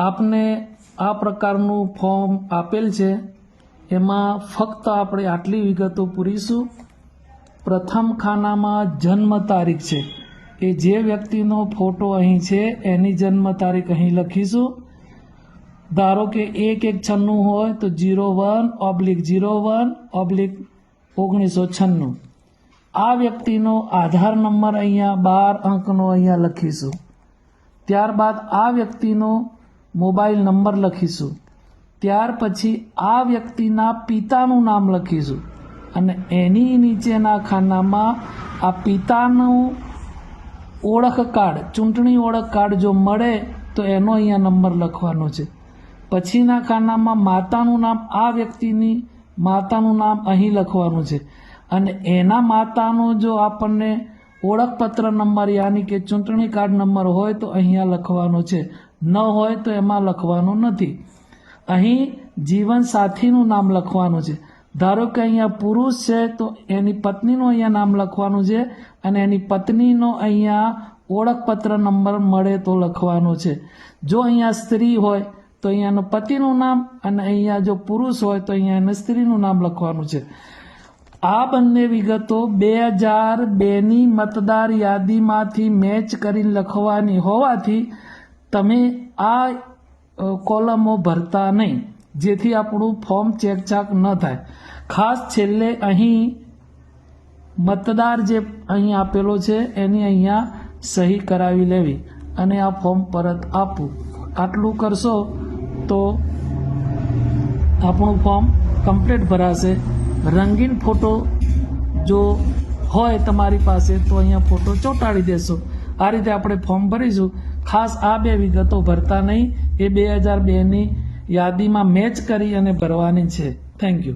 આપને આ પ્રકારનું ફોર્મ આપેલ છે. એમાં ફક્ત આપણે આટલી વિગતો પૂરીશું. પ્રથમ ખાનામાં જન્મ તારીખ છે. એ જે વ્યક્તિનો ફોટો અહીં છે, એની જન્મ તારીખ અહીં લખીશું. ધારો કે એક એક છન્નું હોય તો zero one, oblique zero one, oblique ઓગણીસો છન્નું. આ વ્યક્તિનો આધાર નંબર અહીંયા બાર અંકનો અહીંયા લખીશું. ત્યારબાદ આ વ્યક્તિનો મોબાઈલ નંબર લખીશું. ત્યાર પછી આ વ્યક્તિના પિતાનું નામ લખીશું અને એની નીચેના ખાનામાં આ પિતાનું ઓળખ કાર્ડ, ચૂંટણી ઓળખ કાર્ડ જો મળે તો એનો અહીંયા નંબર લખવાનો છે. પછીના ખાનામાં માતાનું નામ, આ વ્યક્તિની માતાનું નામ અહીં લખવાનું છે. અને એના માતાનો જો આપણને ઓળખપત્ર નંબર યાની કે ચૂંટણી કાર્ડ નંબર હોય તો અહીંયા લખવાનો છે. ન હોય તો એમાં લખવાનું નથી. અહીં જીવનસાથીનું નામ લખવાનું છે. ધારો કે અહીંયા પુરુષ છે તો એની પત્નીનું અહીંયા નામ લખવાનું છે અને એની પત્નીનો અહીંયા ઓળખપત્ર નંબર મળે તો લખવાનો છે. જો અહીંયા સ્ત્રી હોય તો અહીંયાનું પતિનું નામ અને અહીંયા જો પુરુષ હોય તો અહીંયા એને સ્ત્રીનું નામ લખવાનું છે. આ બંને વિગતો બે હજાર બેની મતદાર યાદીમાંથી મેચ કરીને લખવાની હોવાથી તમે આ કોલમો ભરતા નહીં. જેથી આપણું ફોર્મ ચેકચાક ન થાય. ખાસ છેલ્લે અહીં મતદાર જે અહીં આપેલો છે, એની અહીંયા સહી કરાવી લેવી અને આ ફોર્મ પરત આપવું. આટલું કરશો તો આપણું ફોર્મ કમ્પ્લીટ ભરાશે. રંગીન ફોટો જો હોય તમારી પાસે, તો અહીંયા ફોટો ચોંટાડી દેશો. આ રીતે આપણે ફોર્મ ભરીશું. ખાસ આ બે વિગતો ભરતા નહીં. એ બે હજાર બેની યાદીમાં મેચ કરી અને ભરવાની છે. Thank you